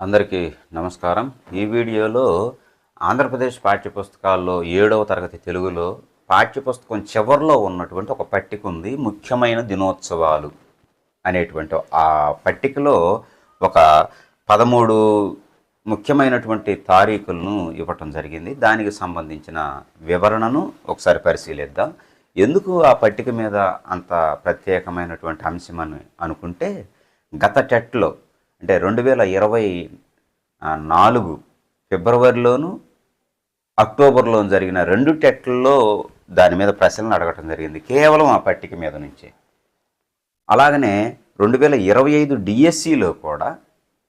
అందరికీ నమస్కారం. ఈ వీడియోలో ఆంధ్రప్రదేశ్ పాఠ్యపుస్తకాల్లో ఏడవ తరగతి తెలుగులో పాఠ్యపుస్తకం చివరిలో ఉన్నటువంటి ఒక పట్టిక ఉంది ముఖ్యమైన దినోత్సవాలు అనేటువంటి. ఆ పట్టికలో ఒక పదమూడు ముఖ్యమైనటువంటి తారీఖులను ఇవ్వటం జరిగింది. దానికి సంబంధించిన వివరణను ఒకసారి పరిశీలిద్దాం. ఎందుకు ఆ పట్టిక మీద అంత ప్రత్యేకమైనటువంటి అంశం అని అనుకుంటే గత టెట్లో అంటే రెండు వేల ఇరవై నాలుగు ఫిబ్రవరిలోను అక్టోబర్లో జరిగిన రెండు టెట్లలో దాని మీద ప్రశ్నలు అడగటం జరిగింది. కేవలం ఆ పట్టిక మీద నుంచే. అలాగనే రెండు వేల ఇరవై ఐదు డిఎస్సిలో కూడా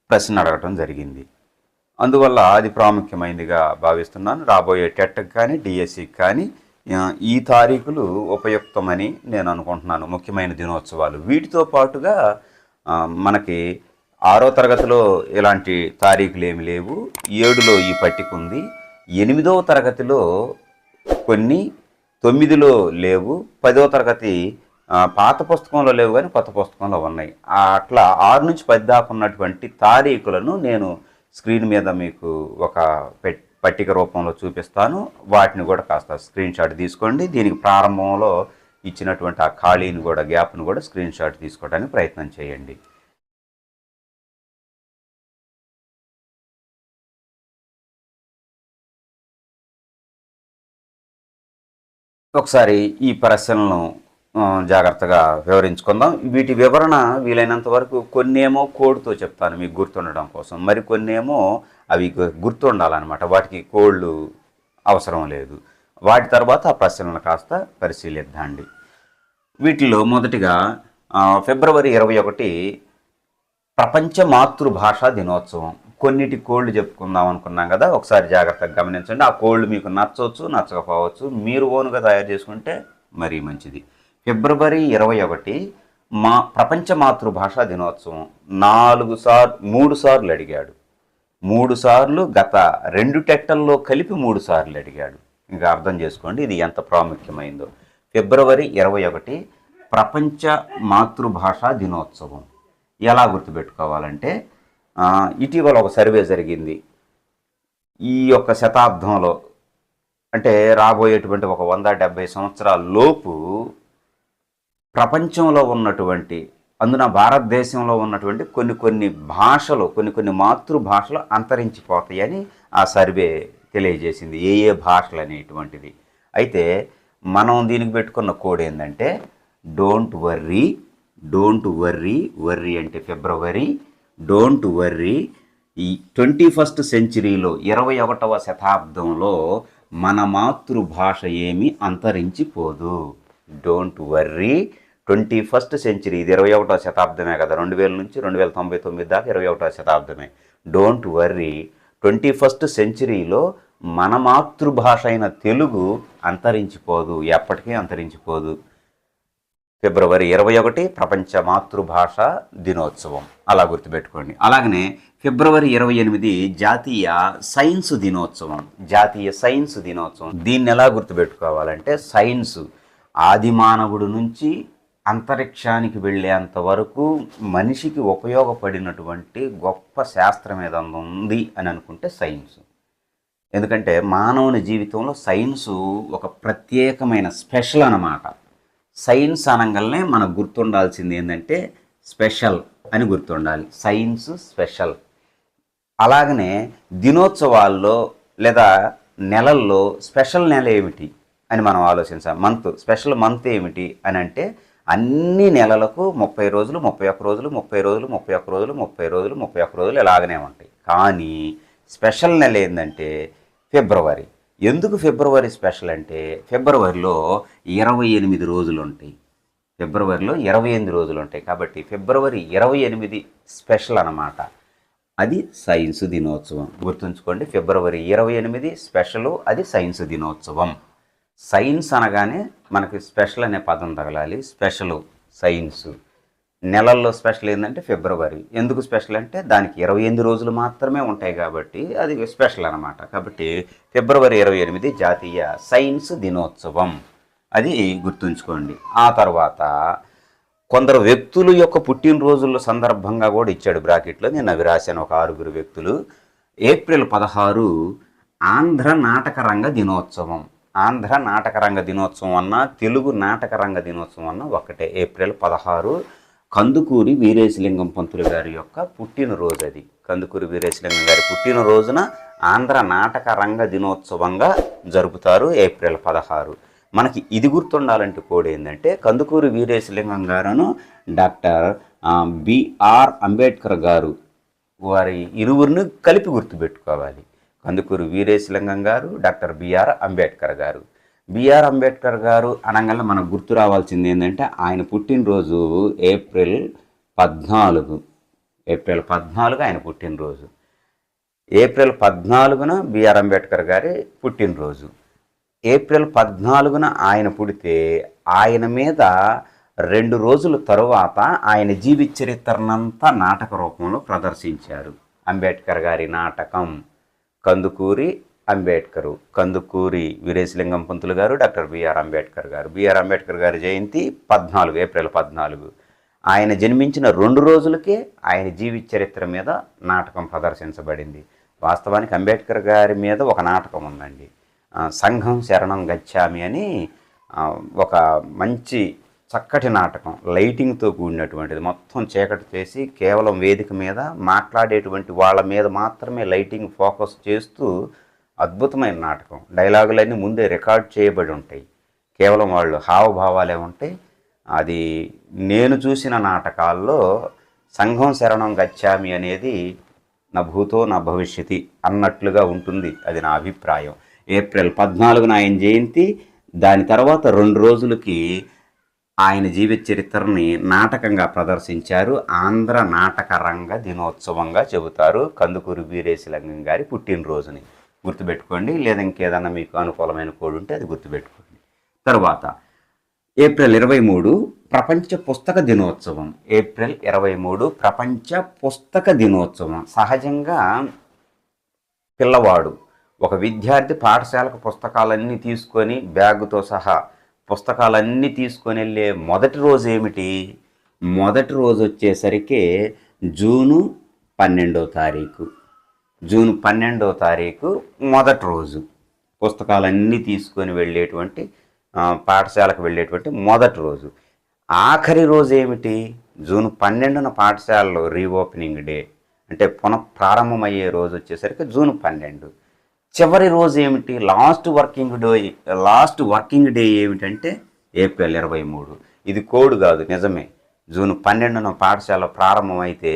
ప్రశ్న అడగటం జరిగింది. అందువల్ల అది ప్రాముఖ్యమైనదిగా భావిస్తున్నాను. రాబోయే టెట్కి కానీ డిఎస్సికి కానీ ఈ తారీఖులు ఉపయుక్తమని నేను అనుకుంటున్నాను. ముఖ్యమైన దినోత్సవాలు. వీటితో పాటుగా మనకి ఆరో తరగతిలో ఇలాంటి తారీఖులు ఏమి లేవు. ఏడులో ఈ పట్టిక ఉంది. ఎనిమిదవ తరగతిలో కొన్ని తొమ్మిదిలో లేవు. పదవ తరగతి పాత పుస్తకంలో లేవు కానీ కొత్త పుస్తకంలో ఉన్నాయి. అట్లా ఆరు నుంచి పది దాకా ఉన్నటువంటి తారీఖులను నేను స్క్రీన్ మీద మీకు ఒక పట్టిక రూపంలో చూపిస్తాను. వాటిని కూడా కాస్త స్క్రీన్ షాట్ తీసుకోండి. దీనికి ప్రారంభంలో ఇచ్చినటువంటి ఆ ఖాళీని కూడా గ్యాప్ను కూడా స్క్రీన్ షాట్ తీసుకోవడానికి ప్రయత్నం చేయండి. ఒకసారి ఈ ప్రశ్నలను జాగ్రత్తగా వివరించుకుందాం. వీటి వివరణ వీలైనంత వరకు కొన్నేమో కోడ్తో చెప్తాను మీకు గుర్తుండడం కోసం. మరి కొన్నేమో అవి గుర్తుండాలన్నమాట. వాటికి కోళ్ళు అవసరం లేదు. వాటి తర్వాత ఆ ప్రశ్నలను కాస్త పరిశీలిద్దాండి. వీటిలో మొదటిగా ఫిబ్రవరి ఇరవై ఒకటి ప్రపంచ మాతృభాషా దినోత్సవం. కొన్నిటి కోళ్ళు చెప్పుకుందాం అనుకున్నాం కదా ఒకసారి జాగ్రత్తగా గమనించండి. ఆ కోళ్ళు మీకు నచ్చవచ్చు నచ్చకపోవచ్చు మీరు ఓనుగా తయారు చేసుకుంటే మరీ మంచిది. ఫిబ్రవరి ఇరవై ఒకటి మా ప్రపంచ మాతృభాష దినోత్సవం. నాలుగు సార్ మూడు సార్లు అడిగాడు. మూడు సార్లు గత రెండు టెట్టల్లో కలిపి మూడు సార్లు అడిగాడు. ఇంకా అర్థం చేసుకోండి ఇది ఎంత ప్రాముఖ్యమైందో. ఫిబ్రవరి ఇరవై ఒకటి ప్రపంచ మాతృభాష దినోత్సవం. ఎలా గుర్తుపెట్టుకోవాలంటే ఇటీవల ఒక సర్వే జరిగింది. ఈ యొక్క శతాబ్దంలో అంటే రాబోయేటువంటి ఒక వంద డెబ్భై సంవత్సరాల లోపు ప్రపంచంలో ఉన్నటువంటి అందున భారతదేశంలో ఉన్నటువంటి కొన్ని కొన్ని భాషలు కొన్ని కొన్ని మాతృభాషలు అంతరించిపోతాయని ఆ సర్వే తెలియజేసింది. ఏ ఏ భాషలు అనేటువంటిది. అయితే మనం దీనికి పెట్టుకున్న కోడ్ ఏంటంటే don't worry don't worry worry అంటే ఫిబ్రవరి డోంట్ వర్రీ ఈ ట్వంటీ ఫస్ట్ సెంచరీలో ఇరవై ఒకటవ శతాబ్దంలో మన మాతృభాష ఏమి అంతరించిపోదు. Don't worry twenty first century ఇది ఇరవై ఒకటో శతాబ్దమే కదా. రెండు వేల నుంచి రెండు వేల తొంభై తొమ్మిది దాకా ఇరవై ఒకటో శతాబ్దమే. డోంట్ వర్రీ ట్వంటీ ఫస్ట్ సెంచరీలో మన మాతృభాష అయిన తెలుగు అంతరించిపోదు. ఎప్పటికీ అంతరించిపోదు. ఫిబ్రవరి ఇరవై ఒకటి ప్రపంచ మాతృభాష దినోత్సవం. అలా గుర్తుపెట్టుకోండి. అలాగనే ఫిబ్రవరి ఇరవై ఎనిమిది జాతీయ సైన్స్ దినోత్సవం. జాతీయ సైన్స్ దినోత్సవం. దీన్ని ఎలా గుర్తుపెట్టుకోవాలంటే సైన్స్ ఆది మానవుడు నుంచి అంతరిక్షానికి వెళ్ళేంత వరకు మనిషికి ఉపయోగపడినటువంటి గొప్ప శాస్త్రం ఏదన్నా ఉంది అని అనుకుంటే సైన్స్. ఎందుకంటే మానవుని జీవితంలో సైన్సు ఒక ప్రత్యేకమైన స్పెషల్ అన్నమాట. సైన్స్ అనగానే మనకు గుర్తుండాల్సింది ఏంటంటే స్పెషల్ అని గుర్తుండాలి. Science special. అలాగనే దినోత్సవాల్లో లేదా నెలల్లో స్పెషల్ నెల ఏమిటి అని మనం ఆలోచించాలి. మంత్ స్పెషల్ మంత్ ఏమిటి అని అంటే అన్ని నెలలకు ముప్పై రోజులు ముప్పై ఒక్క రోజులు ముప్పై రోజులు ముప్పై ఒక్క రోజులు ముప్పై రోజులు ముప్పై ఒక్క రోజులు ఇలాగనే ఉంటాయి. కానీ స్పెషల్ నెల ఏంటంటే ఫిబ్రవరి. ఎందుకు ఫిబ్రవరి స్పెషల్ అంటే ఫిబ్రవరిలో ఇరవై ఎనిమిది రోజులు ఉంటాయి. ఫిబ్రవరిలో ఇరవై ఎనిమిది రోజులు ఉంటాయి కాబట్టి ఫిబ్రవరి ఇరవై ఎనిమిది స్పెషల్ అన్నమాట. అది సైన్స్ దినోత్సవం. గుర్తుంచుకోండి ఫిబ్రవరి ఇరవై ఎనిమిది స్పెషల్ అది సైన్స్ దినోత్సవం. సైన్స్ అనగానే మనకి స్పెషల్ అనే పదం తగలాలి. Special science. నెలల్లో స్పెషల్ ఏంటంటే ఫిబ్రవరి. ఎందుకు స్పెషల్ అంటే దానికి ఇరవై ఎనిమిది రోజులు మాత్రమే ఉంటాయి కాబట్టి అది స్పెషల్ అనమాట కాబట్టి ఫిబ్రవరి ఇరవై ఎనిమిది జాతీయ సైన్స్ దినోత్సవం. అది గుర్తుంచుకోండి. ఆ తర్వాత కొందరు వ్యక్తుల యొక్క పుట్టినరోజుల సందర్భంగా కూడా ఇచ్చాడు బ్రాకెట్లో. నేను అవి రాశాను ఒక ఆరుగురు వ్యక్తులు. ఏప్రిల్ పదహారు ఆంధ్ర నాటకరంగ దినోత్సవం. ఆంధ్ర నాటకరంగ దినోత్సవం అన్న తెలుగు నాటకరంగ దినోత్సవం అన్న ఒకటే. ఏప్రిల్ పదహారు కందుకూరి వీరేశలింగం పంతులు గారి యొక్క పుట్టినరోజు అది కందుకూరి వీరేశలింగం గారి పుట్టినరోజున ఆంధ్ర నాటక రంగ దినోత్సవంగా జరుపుతారు ఏప్రిల్ పదహారు. మనకి ఇది గుర్తుండాలంటే కూడా ఏంటంటే Kandukuri Veeresalingam గారును doctor B R Ambedkar garu వారి ఇరువురిని కలిపి గుర్తుపెట్టుకోవాలి. కందుకూరి వీరేశలింగం గారు డాక్టర్ బిఆర్ అంబేద్కర్ గారు. బిఆర్ అంబేద్కర్ గారు అనగానే మనకు గుర్తు రావాల్సింది ఏంటంటే ఆయన పుట్టినరోజు ఏప్రిల్ పద్నాలుగు. ఏప్రిల్ పద్నాలుగు ఆయన పుట్టినరోజు. ఏప్రిల్ పద్నాలుగున బిఆర్ అంబేద్కర్ గారి పుట్టినరోజు. ఏప్రిల్ పద్నాలుగున ఆయన పుడితే ఆయన మీద రెండు రోజుల తరువాత ఆయన జీవిత చరిత్రనంతా నాటక రూపంలో ప్రదర్శించారు. అంబేద్కర్ గారి నాటకం కందుకూరి అంబేద్కర్ కందుకూరి వీరేశలింగం పంతులు గారు డాక్టర్ బిఆర్ అంబేద్కర్ గారు. బిఆర్ అంబేద్కర్ గారి జయంతి పద్నాలుగు ఏప్రిల్ పద్నాలుగు. ఆయన జన్మించిన రెండు రోజులకే ఆయన జీవిత చరిత్ర మీద నాటకం ప్రదర్శించబడింది. వాస్తవానికి అంబేద్కర్ గారి మీద ఒక నాటకం ఉందండి. సంఘం శరణం గచ్చామి అని ఒక మంచి చక్కటి నాటకం లైటింగ్తో కూడినటువంటిది. మొత్తం చీకటి చేసి కేవలం వేదిక మీద మాట్లాడేటువంటి వాళ్ళ మీద మాత్రమే లైటింగ్ ఫోకస్ చేస్తూ అద్భుతమైన నాటకం. డైలాగులన్నీ ముందే రికార్డ్ చేయబడి ఉంటాయి. కేవలం వాళ్ళు హావభావాలే ఉంటాయి. అది నేను చూసిన నాటకాల్లో సంఘం శరణం గచ్చామి అనేది నా భూతో నా భవిష్యతి అన్నట్లుగా ఉంటుంది. అది నా అభిప్రాయం. ఏప్రిల్ పద్నాలుగున ఆయన జయంతి దాని తర్వాత రెండు రోజులకి ఆయన జీవిత చరిత్రని నాటకంగా ప్రదర్శించారు. ఆంధ్ర నాటక రంగ దినోత్సవంగా చెబుతారు. కందుకూరి వీరేశలింగం గారి పుట్టినరోజుని. గుర్తుపెట్టుకోండి. లేదా ఇంకేదన్నా మీకు అనుకూలమైన కోడ్ ఉంటే అది గుర్తుపెట్టుకోండి. తర్వాత ఏప్రిల్ ఇరవై మూడు ప్రపంచ పుస్తక దినోత్సవం. ఏప్రిల్ ఇరవై మూడు ప్రపంచ పుస్తక దినోత్సవం. సహజంగా పిల్లవాడు ఒక విద్యార్థి పాఠశాలకు పుస్తకాలన్నీ తీసుకొని బ్యాగుతో సహా పుస్తకాలన్నీ తీసుకొని వెళ్ళే మొదటి రోజు ఏమిటి? మొదటి రోజు వచ్చేసరికి జూను పన్నెండో తారీఖు. జూన్ పన్నెండో తారీఖు మొదటి రోజు పుస్తకాలన్నీ తీసుకొని వెళ్ళేటువంటి పాఠశాలకు వెళ్ళేటువంటి మొదటి రోజు. ఆఖరి రోజు ఏమిటి? జూన్ పన్నెండున పాఠశాలలో రీఓపెనింగ్ డే. అంటే పునః ప్రారంభమయ్యే రోజు వచ్చేసరికి జూన్ పన్నెండు. చివరి రోజు ఏమిటి? Last working day last working day ఏమిటంటే ఏప్రిల్ ఇరవై మూడు. ఇది కోడ్ కాదు నిజమే. జూన్ పన్నెండున పాఠశాల ప్రారంభమైతే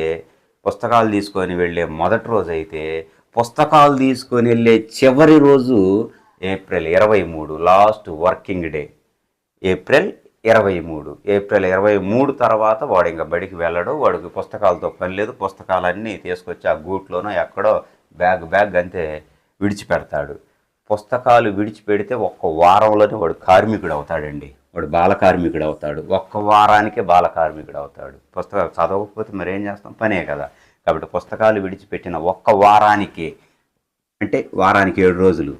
పుస్తకాలు తీసుకొని వెళ్ళే మొదటి రోజు అయితే పుస్తకాలు తీసుకొని వెళ్ళే చివరి రోజు ఏప్రిల్ ఇరవై మూడు లాస్ట్ వర్కింగ్ డే. ఏప్రిల్ ఇరవై మూడు. ఏప్రిల్ ఇరవై మూడు తర్వాత వాడు ఇంకా బడికి వెళ్ళడు వాడికి పుస్తకాలతో పని లేదు పుస్తకాలన్నీ తీసుకొచ్చి ఆ గూట్లోనో ఎక్కడో బ్యాగ్ బ్యాగ్ అంతే విడిచిపెడతాడు. పుస్తకాలు విడిచిపెడితే ఒక్క వారంలోనే వాడు కార్మికుడు అవుతాడండి వాడు బాల కార్మికుడు అవుతాడు ఒక్క వారానికే బాల కార్మికుడు అవుతాడు పుస్తకాలు చదవకపోతే మరేం చేస్తాం? పనే కదా. కాబట్టి పుస్తకాలు విడిచిపెట్టిన ఒక్క వారానికి అంటే వారానికి ఏడు రోజులు.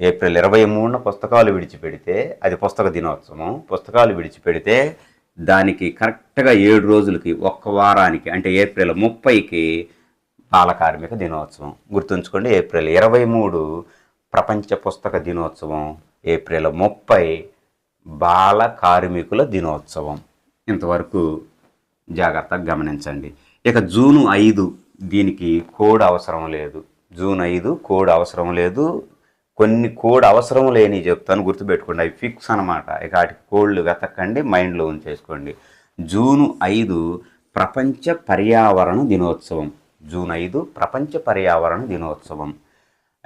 ఏప్రిల్ ఇరవై మూడున పుస్తకాలు విడిచిపెడితే అది పుస్తక దినోత్సవం. పుస్తకాలు విడిచిపెడితే దానికి కరెక్ట్గా ఏడు రోజులకి ఒక్క వారానికి అంటే ఏప్రిల్ ముప్పైకి బాలకార్మిక దినోత్సవం. గుర్తుంచుకోండి ఏప్రిల్ ఇరవై మూడు ప్రపంచ పుస్తక దినోత్సవం. ఏప్రిల్ ముప్పై బాల కార్మికుల దినోత్సవం. ఇంతవరకు జాగ్రత్తగా గమనించండి. ఇక జూను ఐదు దీనికి కోడ్ అవసరం లేదు. జూన్ ఐదు కోడ్ అవసరం లేదు. కొన్ని కోడ్ అవసరం లేని చెప్తాను గుర్తుపెట్టుకోండి. అవి ఫిక్స్ అనమాట ఇక వాటికి కోడ్లు వెతకండి మైండ్లో ఉంచేసుకోండి. జూను ఐదు ప్రపంచ పర్యావరణ దినోత్సవం. జూన్ ఐదు ప్రపంచ పర్యావరణ దినోత్సవం.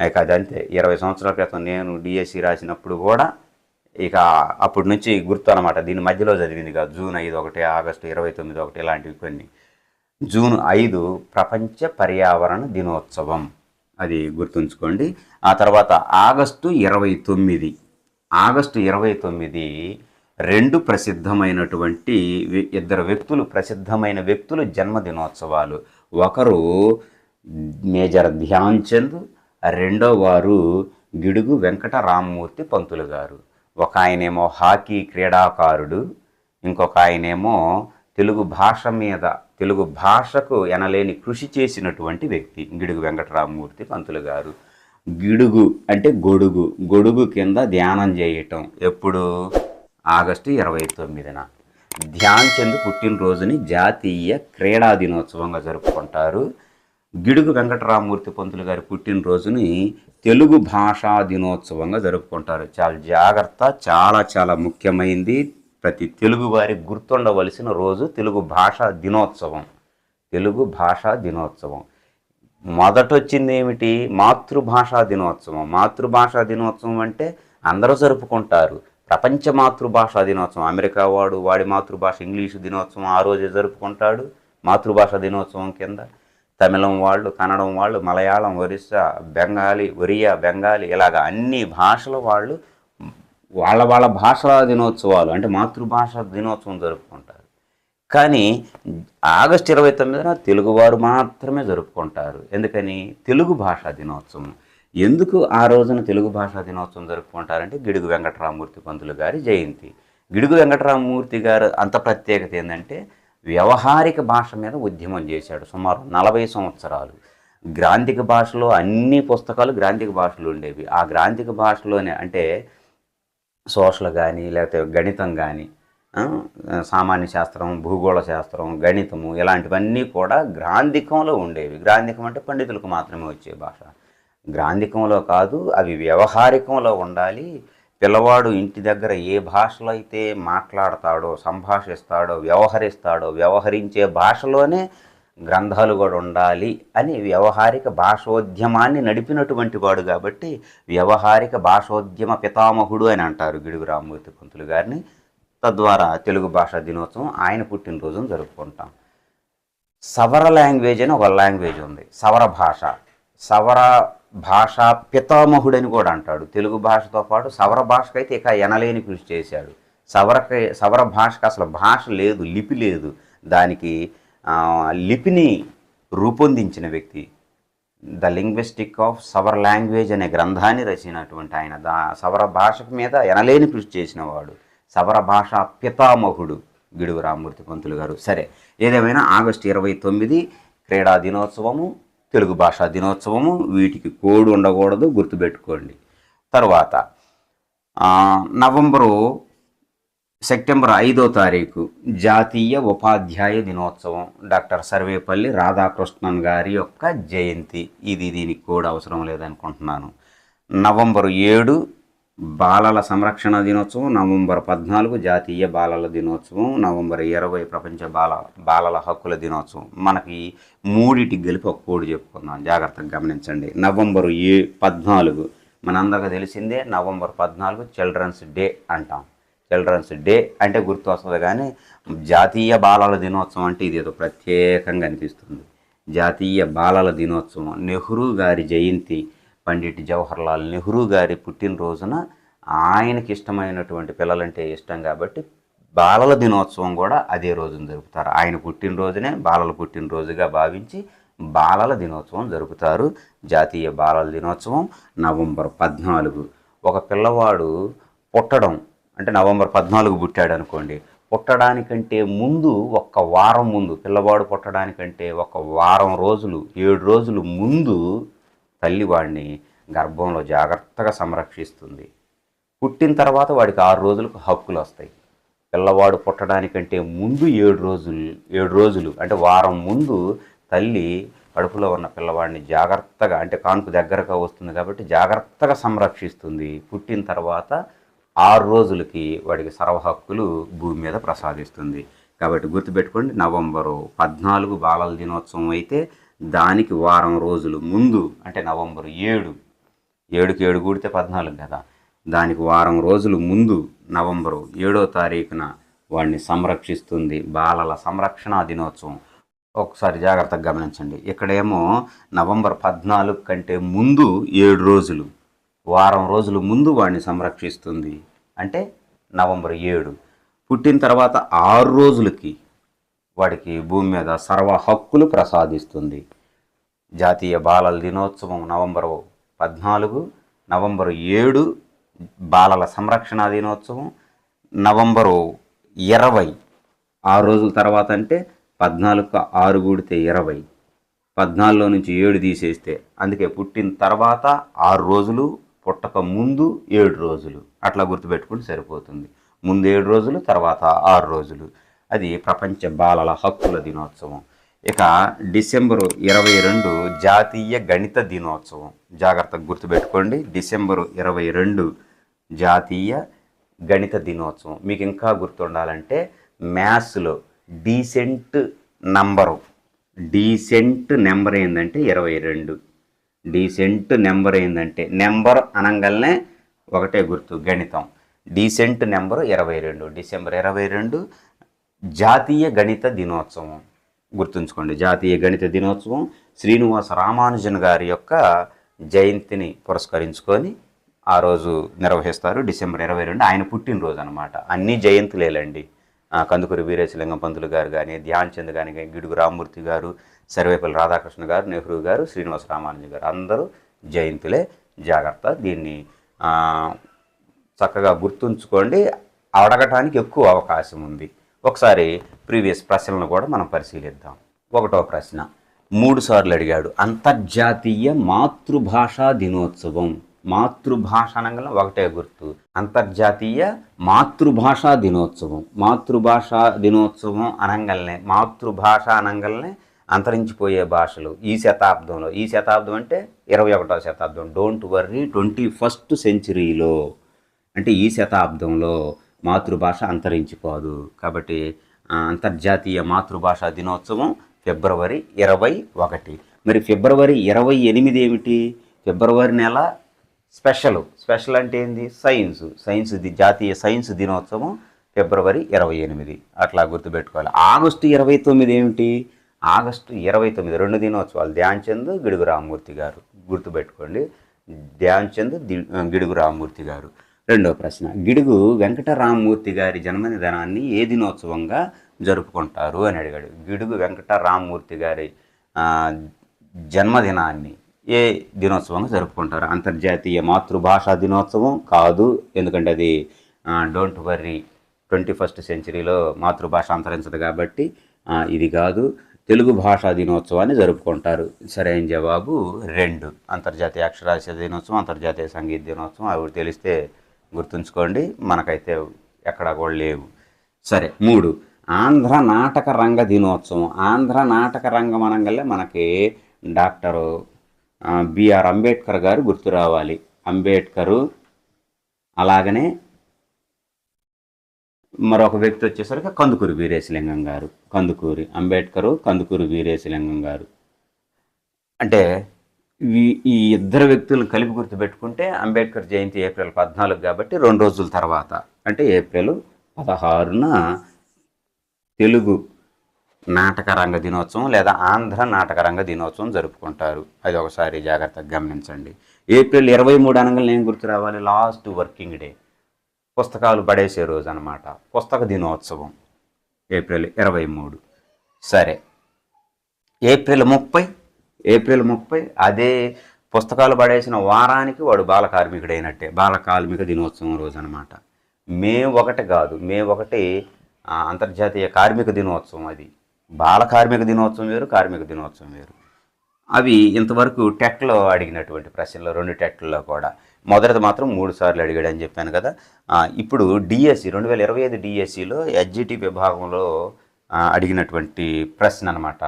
ఇక అదంతే. ఇరవై సంవత్సరాల క్రితం నేను డిఎస్సి రాసినప్పుడు కూడా ఇక అప్పటి నుంచి గుర్తు అనమాట దీని మధ్యలో చదివింది కాదు జూన్ ఐదు ఒకటి ఆగస్టు ఇరవై తొమ్మిది ఒకటి ఇలాంటివి కొన్ని. జూన్ ఐదు ప్రపంచ పర్యావరణ దినోత్సవం. అది గుర్తుంచుకోండి. ఆ తర్వాత ఆగస్టు ఇరవై తొమ్మిది. ఆగస్టు ఇరవై తొమ్మిది రెండు ప్రసిద్ధమైనటువంటి ఇద్దరు వ్యక్తులు ప్రసిద్ధమైన వ్యక్తులు జన్మదినోత్సవాలు ఒకరు మేజర్ ధ్యాన్ చంద్ రెండో వారు గిడుగు వెంకట రామ్మూర్తి పంతులు గారు. ఒక ఆయనేమో హాకీ క్రీడాకారుడు ఇంకొక ఆయనేమో తెలుగు భాష మీద తెలుగు భాషకు ఎనలేని కృషి చేసినటువంటి వ్యక్తి గిడుగు వెంకటరామమూర్తి పంతులు గారు. గిడుగు అంటే గొడుగు గొడుగు కింద ధ్యానం చేయటం. ఎప్పుడు? ఆగస్టు ఇరవై తొమ్మిదిన. ధ్యాన్ చంద్ పుట్టినరోజుని జాతీయ క్రీడా దినోత్సవంగా జరుపుకుంటారు. గిడుగు వెంకటరామమూర్తి పంతులు గారి పుట్టినరోజుని తెలుగు భాషా దినోత్సవంగా జరుపుకుంటారు. చాలా జాగ్రత్త చాలా చాలా ముఖ్యమైంది. ప్రతి తెలుగువారి గుర్తుండవలసిన రోజు తెలుగు భాషా దినోత్సవం. తెలుగు భాషా దినోత్సవం. మొదట వచ్చింది ఏమిటి? మాతృభాషా దినోత్సవం. మాతృభాషా దినోత్సవం అంటే అందరూ జరుపుకుంటారు. ప్రపంచ మాతృభాషా దినోత్సవం. అమెరికా వాడు వాడి మాతృభాష ఇంగ్లీషు దినోత్సవం ఆ రోజే జరుపుకుంటాడు. మాతృభాష దినోత్సవం కింద తమిళం వాళ్ళు కన్నడం వాళ్ళు మలయాళం ఒరిస్సా బెంగాలీ ఒరియా బెంగాలీ ఇలాగ అన్ని భాషల వాళ్ళు వాళ్ళ వాళ్ళ భాషా దినోత్సవాలు అంటే మాతృభాష దినోత్సవం జరుపుకుంటారు. కానీ ఆగస్టు ఇరవై తొమ్మిదిన తెలుగువారు మాత్రమే జరుపుకుంటారు. ఎందుకని? తెలుగు భాషా దినోత్సవం. ఎందుకు ఆ రోజున తెలుగు భాషా దినోత్సవం జరుపుకుంటారంటే గిడుగు వెంకటరామమూర్తి పంతులు గారి జయంతి. గిడుగు వెంకటరామమూర్తి గారు అంత ప్రత్యేకత ఏంటంటే వ్యవహారిక భాష మీద ఉద్యమం చేశాడు సుమారు నలభై సంవత్సరాలు. గ్రాంధిక భాషలో అన్ని పుస్తకాలు గ్రాంధిక భాషలో ఉండేవి. ఆ గ్రాంధిక భాషలోనే అంటే సోషల్ కానీ లేకపోతే గణితం కానీ సామాన్య శాస్త్రం భూగోళ శాస్త్రం గణితము ఇలాంటివన్నీ కూడా గ్రాంధికంలో ఉండేవి. గ్రాంధికం అంటే పండితులకు మాత్రమే వచ్చే భాష. గ్రాంధికంలో కాదు అవి వ్యవహారికంలో ఉండాలి. పిల్లవాడు ఇంటి దగ్గర ఏ భాషలో అయితే మాట్లాడతాడో సంభాషిస్తాడో వ్యవహరిస్తాడో వ్యవహరించే భాషలోనే గ్రంథాలు కూడా ఉండాలి అని వ్యవహారిక భాషోద్యమాన్ని నడిపినటువంటి వాడు కాబట్టి వ్యవహారిక భాషోద్యమ పితామహుడు అని అంటారు గిడుగు రామ్మూర్తి పంతులు గారిని. తద్వారా తెలుగు భాషా దినోత్సవం ఆయన పుట్టినరోజును జరుపుకుంటాం. సవర లాంగ్వేజ్ అని ఒక లాంగ్వేజ్ ఉంది. సవర భాష. సవర భాషా పితామహుడని కూడా అంటాడు. తెలుగు భాషతో పాటు సవర భాషకైతే ఇక ఎనలేని కృషి చేశాడు. సవరకి సవర భాషకు అసలు భాష లేదు లిపి లేదు. దానికి లిపిని రూపొందించిన వ్యక్తి. The linguistic of Savara language అనే గ్రంథాన్ని రచించినటువంటి ఆయన. దా సవర భాష మీద ఎనలేని కృషి చేసినవాడు. సవర భాష పితామహుడు గిడుగు రామ్మూర్తి పంతులు గారు. సరే ఏదేమైనా ఆగస్టు ఇరవై తొమ్మిది క్రీడా దినోత్సవము తెలుగు భాషా దినోత్సవము. వీటికి కోడ్ ఉండకూడదు గుర్తుపెట్టుకోండి. తర్వాత నవంబరు సెప్టెంబర్ ఐదో తారీఖు జాతీయ ఉపాధ్యాయ దినోత్సవం. డాక్టర్ సర్వేపల్లి రాధాకృష్ణన్ గారి యొక్క జయంతి. ఇది దీనికి కూడా అవసరం లేదనుకుంటున్నాను. నవంబర్ ఏడు బాలల సంరక్షణ దినోత్సవం నవంబర్ పద్నాలుగు జాతీయ బాలల దినోత్సవం నవంబర్ ఇరవై ప్రపంచ బాల బాలల హక్కుల దినోత్సవం. మనకి మూడిటికి గెలిపి ఒక కోడి చెప్పుకుందాం. జాగ్రత్తగా గమనించండి. నవంబర్ ఏ పద్నాలుగు. మనందరికీ తెలిసిందే నవంబర్ పద్నాలుగు చిల్డ్రన్స్ డే అంటాం. చిల్డ్రన్స్ డే అంటే గుర్తు వస్తుంది కానీ జాతీయ బాలల దినోత్సవం అంటే ఇది ఏదో ప్రత్యేకంగా అనిపిస్తుంది. జాతీయ బాలల దినోత్సవం. నెహ్రూ గారి జయంతి పండిట్ జవహర్లాల్ నెహ్రూ గారి పుట్టినరోజున ఆయనకి ఇష్టమైనటువంటి పిల్లలంటే ఇష్టం కాబట్టి బాలల దినోత్సవం కూడా అదే రోజున జరుపుతారు. ఆయన పుట్టినరోజునే బాలల పుట్టినరోజుగా భావించి బాలల దినోత్సవం జరుపుతారు. జాతీయ బాలల దినోత్సవం నవంబర్ పద్నాలుగు. ఒక పిల్లవాడు పుట్టడం అంటే నవంబర్ పద్నాలుగు పుట్టాడు అనుకోండి పుట్టడానికంటే ముందు ఒక్క వారం ముందు పిల్లవాడు పుట్టడానికంటే ఒక వారం రోజులు ఏడు రోజులు ముందు తల్లి వాడిని గర్భంలో జాగ్రత్తగా సంరక్షిస్తుంది. పుట్టిన తర్వాత వాడికి ఆరు రోజులకు హక్కులు వస్తాయి. పిల్లవాడు పుట్టడానికంటే ముందు ఏడు రోజులు ఏడు రోజులు అంటే వారం ముందు తల్లి కడుపులో ఉన్న పిల్లవాడిని జాగ్రత్తగా అంటే కాన్పు దగ్గరగా వస్తుంది కాబట్టి జాగ్రత్తగా సంరక్షిస్తుంది. పుట్టిన తర్వాత ఆరు రోజులకి వాడికి సర్వ హక్కులు భూమి మీద ప్రసాదిస్తుంది. కాబట్టి గుర్తుపెట్టుకోండి నవంబరు పద్నాలుగు బాలల దినోత్సవం అయితే దానికి వారం రోజులు ముందు అంటే నవంబర్ ఏడు ఏడుకి ఏడు కూడితే పద్నాలుగు కదా దానికి వారం రోజులు ముందు నవంబరు ఏడో తారీఖున వాడిని సంరక్షిస్తుంది బాలల సంరక్షణ దినోత్సవం. ఒకసారి జాగ్రత్తగా గమనించండి. ఇక్కడేమో నవంబర్ పద్నాలుగు కంటే ముందు ఏడు రోజులు వారం రోజులు ముందు వాడిని సంరక్షిస్తుంది. అంటే నవంబర్ ఏడు. పుట్టిన తర్వాత ఆరు రోజులకి వాడికి భూమి మీద సర్వ హక్కులు ప్రసాదిస్తుంది. జాతీయ బాలల దినోత్సవం నవంబరు పద్నాలుగు నవంబరు ఏడు బాలల సంరక్షణ దినోత్సవం నవంబరు ఇరవై. ఆరు రోజుల తర్వాత అంటే పద్నాలుగు ఆరు కూడితే ఇరవై. పద్నాలుగులో నుంచి ఏడు తీసేస్తే అందుకే పుట్టిన తర్వాత ఆరు రోజులు పుట్టక ముందు ఏడు రోజులు. అట్లా గుర్తుపెట్టుకుంటే సరిపోతుంది. ముందు ఏడు రోజులు తర్వాత ఆరు రోజులు. అది ప్రపంచ బాలల హక్కుల దినోత్సవం. ఇక డిసెంబరు ఇరవై రెండు జాతీయ గణిత దినోత్సవం. జాగ్రత్తగా గుర్తుపెట్టుకోండి డిసెంబరు ఇరవై రెండు జాతీయ గణిత దినోత్సవం. మీకు ఇంకా గుర్తుండాలంటే మ్యాథ్స్లో డీసెంట్ నంబరు. డీసెంట్ నెంబర్ ఏంటంటే ఇరవై రెండు. డీసెంట్ నెంబర్ ఏంటంటే నెంబర్ అనగానే ఒకటే గుర్తు గణితం. డీసెంట్ నెంబర్ ఇరవై రెండు. డిసెంబర్ ఇరవై రెండు జాతీయ గణిత దినోత్సవం. గుర్తుంచుకోండి జాతీయ గణిత దినోత్సవం శ్రీనివాస రామానుజన్ గారి యొక్క జయంతిని పురస్కరించుకొని ఆ రోజు నిర్వహిస్తారు డిసెంబర్ ఇరవై రెండు. ఆయన పుట్టినరోజు అనమాట అన్ని జయంతులేలండి. కందుకూరి వీరేశలింగం పంతులు గారు కానీ ధ్యాన్ చంద్ కానీ గిడుగు రామ్మూర్తి గారు సర్వేపల్లి రాధాకృష్ణ గారు నెహ్రూ గారు శ్రీనివాస రామానుజన్ గారు అందరూ జయంతులే. జాగ్రత్త. దీన్ని చక్కగా గుర్తుంచుకోండి. అడగటానికి ఎక్కువ అవకాశం ఉంది. ఒకసారి ప్రీవియస్ ప్రశ్నలను కూడా మనం పరిశీలిద్దాం. ఒకటో ప్రశ్న. మూడు సార్లు అడిగాడు. అంతర్జాతీయ మాతృభాషా దినోత్సవం. మాతృభాష అనగా ఒకటే గుర్తు. అంతర్జాతీయ మాతృభాషా దినోత్సవం. మాతృభాషా దినోత్సవం అనగలనే మాతృభాష అనంగల్నే అంతరించిపోయే భాషలు ఈ శతాబ్దంలో. ఈ శతాబ్దం అంటే ఇరవై ఒకటో శతాబ్దం. డోంట్ వర్రీ ట్వంటీ ఫస్ట్ సెంచరీలో అంటే ఈ శతాబ్దంలో మాతృభాష అంతరించిపోదు. కాబట్టి అంతర్జాతీయ మాతృభాష దినోత్సవం ఫిబ్రవరి ఇరవై ఒకటి. మరి ఫిబ్రవరి ఇరవై ఎనిమిది ఏమిటి? ఫిబ్రవరి నెల స్పెషల్. స్పెషల్ అంటే ఏంది? సైన్స్. సైన్స్ ది జాతీయ సైన్స్ దినోత్సవం ఫిబ్రవరి ఇరవై ఎనిమిది. అట్లా గుర్తుపెట్టుకోవాలి. ఆగస్టు ఇరవై తొమ్మిది ఏమిటి? ఆగస్టు ఇరవై తొమ్మిది. రెండు దినోత్సవాలు. ధ్యాన్ చంద్ గిడుగు రామమూర్తి గారు. గుర్తుపెట్టుకోండి. ధ్యాన్ చంద్ గిడుగు రామమూర్తి గారు. రెండో ప్రశ్న. గిడుగు వెంకటరామ్మూర్తి గారి జన్మదినాన్ని ఏ దినోత్సవంగా జరుపుకుంటారు అని అడిగాడు. గిడుగు వెంకటరామ్మూర్తి గారి జన్మదినాన్ని ఏ దినోత్సవంగా జరుపుకుంటారు? అంతర్జాతీయ మాతృభాషా దినోత్సవం కాదు ఎందుకంటే అది డోంట్ వర్రీ ట్వంటీ ఫస్ట్ సెంచరీలో మాతృభాష అంతరించదు కాబట్టి ఇది కాదు. తెలుగు భాషా దినోత్సవాన్ని జరుపుకుంటారు. సరైన జవాబు రెండు. అంతర్జాతీయ అక్షరాస్యత దినోత్సవం అంతర్జాతీయ సంగీత దినోత్సవం. అవి తెలిస్తే గుర్తుంచుకోండి మనకైతే ఎక్కడా కూడా లేవు. సరే మూడు. ఆంధ్ర నాటక రంగ దినోత్సవం. ఆంధ్ర నాటక రంగం అనగలే మనకి డాక్టర్ బిఆర్ అంబేద్కర్ గారు గుర్తు రావాలి. అంబేద్కరు అలాగనే మరొక వ్యక్తి వచ్చేసరికి కందుకూరి వీరేశలింగం గారు. కందుకూరి అంబేద్కరు కందుకూరి వీరేశలింగం గారు. అంటే ఈ ఇద్దరు వ్యక్తులను కలిపి గుర్తుపెట్టుకుంటే అంబేద్కర్ జయంతి ఏప్రిల్ పద్నాలుగు కాబట్టి రెండు రోజుల తర్వాత అంటే ఏప్రిల్ పదహారున తెలుగు నాటకరంగ దినోత్సవం లేదా ఆంధ్ర నాటకరంగ దినోత్సవం జరుపుకుంటారు. అది ఒకసారి జాగ్రత్తగా గమనించండి. ఏప్రిల్ ఇరవై మూడు అనగా నేను గుర్తు రావాలి? Last working day. పుస్తకాలు పడేసే రోజు అనమాట పుస్తక దినోత్సవం ఏప్రిల్ ఇరవై మూడు. సరే. ఏప్రిల్ ముప్పై ఏప్రిల్ ముప్పై అదే పుస్తకాలు పడేసిన వారానికి వాడు బాల కార్మికుడైనట్టే బాల కార్మిక దినోత్సవం రోజు అనమాట మే ఒకటి కాదు మే ఒకటి అంతర్జాతీయ కార్మిక దినోత్సవం అది. బాల కార్మిక దినోత్సవం వేరు కార్మిక దినోత్సవం వేరు. అవి ఇంతవరకు టెట్లో అడిగినటువంటి ప్రశ్నలు రెండు టెట్లలో కూడా. మొదటిది మాత్రం మూడు సార్లు అడిగాడు అని చెప్పాను కదా. ఇప్పుడు డిఎస్సి రెండు వేల ఇరవై ఐదు డిఎస్సిలో ఎస్జిటి విభాగంలో అడిగినటువంటి ప్రశ్న అనమాట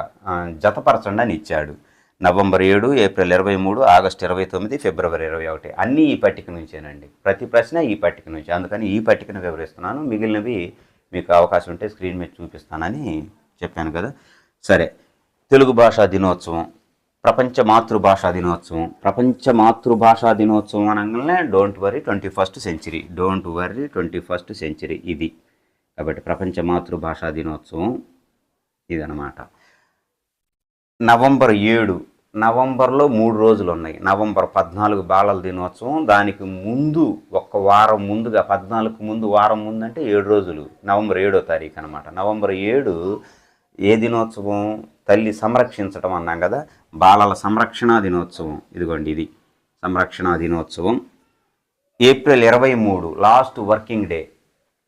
జతపరచండి అని ఇచ్చాడు. నవంబర్ ఏడు ఏప్రిల్ ఇరవై మూడు ఆగస్టు ఇరవై తొమ్మిది ఫిబ్రవరి ఇరవై ఒకటి. అన్నీ ఈ పట్టిక నుంచేనండి. ప్రతి ప్రశ్న ఈ పట్టిక నుంచి. అందుకని ఈ పట్టికను వివరిస్తున్నాను. మిగిలినవి మీకు అవకాశం ఉంటే స్క్రీన్ మీద చూపిస్తానని చెప్పాను కదా. సరే. తెలుగు భాషా దినోత్సవం. ప్రపంచ మాతృభాషా దినోత్సవం. ప్రపంచ మాతృభాషా దినోత్సవం అనగానే don't worry twenty first century. Don't worry twenty first century. ఇది. కాబట్టి ప్రపంచ మాతృభాషా దినోత్సవం ఇదనమాట నవంబర్ ఏడు నవంబర్లో మూడు రోజులు ఉన్నాయి నవంబర్ పద్నాలుగు బాలల దినోత్సవం. దానికి ముందు ఒక వారం ముందుగా పద్నాలుగు ముందు వారం ముందు అంటే ఏడు రోజులు. నవంబర్ ఏడో తారీఖు అనమాట నవంబర్ ఏడు ఏ దినోత్సవం? తల్లి సంరక్షించటం అన్నాం కదా? బాలల సంరక్షణ దినోత్సవం. ఇదిగోండి ఇది. సంరక్షణ దినోత్సవం. ఏప్రిల్ ఇరవై మూడు లాస్ట్ వర్కింగ్ డే.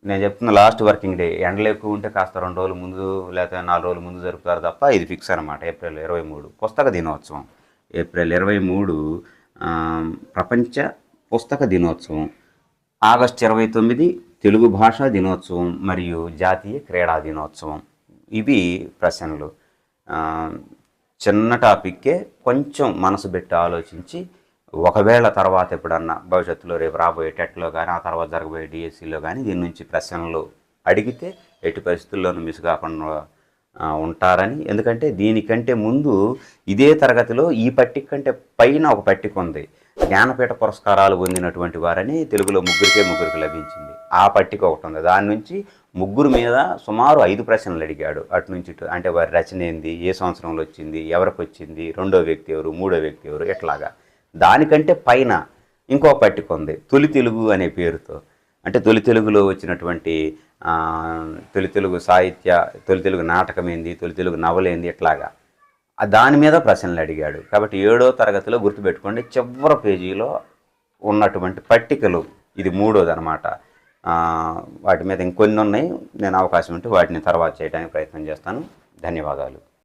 నేను చెప్తున్న లాస్ట్ వర్కింగ్ డే ఎండలు ఎక్కువ ఉంటే కాస్త రెండు రోజులు ముందు లేకపోతే నాలుగు రోజులు ముందు జరుపుతారు తప్ప ఇది ఫిక్స్ అనమాట. ఏప్రిల్ ఇరవై మూడు పుస్తక దినోత్సవం. ఏప్రిల్ ఇరవై మూడు ప్రపంచ పుస్తక దినోత్సవం. ఆగస్ట్ ఇరవై తొమ్మిది తెలుగు భాషా దినోత్సవం మరియు జాతీయ క్రీడా దినోత్సవం. ఇవి ప్రశ్నలు. చిన్న టాపిక్కే కొంచెం మనసు పెట్టి ఆలోచించి ఒకవేళ తర్వాత ఎప్పుడన్నా భవిష్యత్తులో రేపు రాబోయే టెట్లో కానీ ఆ తర్వాత జరగబోయే డిఎస్సిలో కానీ దీని నుంచి ప్రశ్నలు అడిగితే ఎట్టి పరిస్థితుల్లోనూ మిస్ కాకుండా ఉంటారని. ఎందుకంటే దీనికంటే ముందు ఇదే తరగతిలో ఈ పట్టిక కంటే పైన ఒక పట్టిక ఉంది. జ్ఞానపీఠ పురస్కారాలు పొందినటువంటి వారని తెలుగులో ముగ్గురికే ముగ్గురికి లభించింది. ఆ పట్టిక ఒకటి ఉంది. దాని నుంచి ముగ్గురు మీద సుమారు ఐదు ప్రశ్నలు అడిగాడు. అటు నుంచి ఇటు అంటే వారి రచన ఏంది? ఏ సంవత్సరంలో వచ్చింది? ఎవరికి వచ్చింది? రెండో వ్యక్తి ఎవరు? మూడో వ్యక్తి ఎవరు? ఎట్లాగా? దానికంటే పైన ఇంకో పట్టిక ఉంది. తొలి తెలుగు అనే పేరుతో. అంటే తొలి తెలుగులో వచ్చినటువంటి తొలి తెలుగు సాహిత్య తొలి తెలుగు నాటకం ఏంది తొలి తెలుగు నవలేంది ఇట్లాగా. దాని మీద ప్రశ్నలు అడిగాడు. కాబట్టి ఏడో తరగతిలో గుర్తుపెట్టుకోండి చివరి పేజీలో ఉన్నటువంటి పట్టికలు. ఇది మూడోది అనమాట వాటి మీద ఇంకొన్ని ఉన్నాయి. నేను అవకాశం ఉంటే వాటిని తర్వాత చేయడానికి ప్రయత్నం చేస్తాను. ధన్యవాదాలు.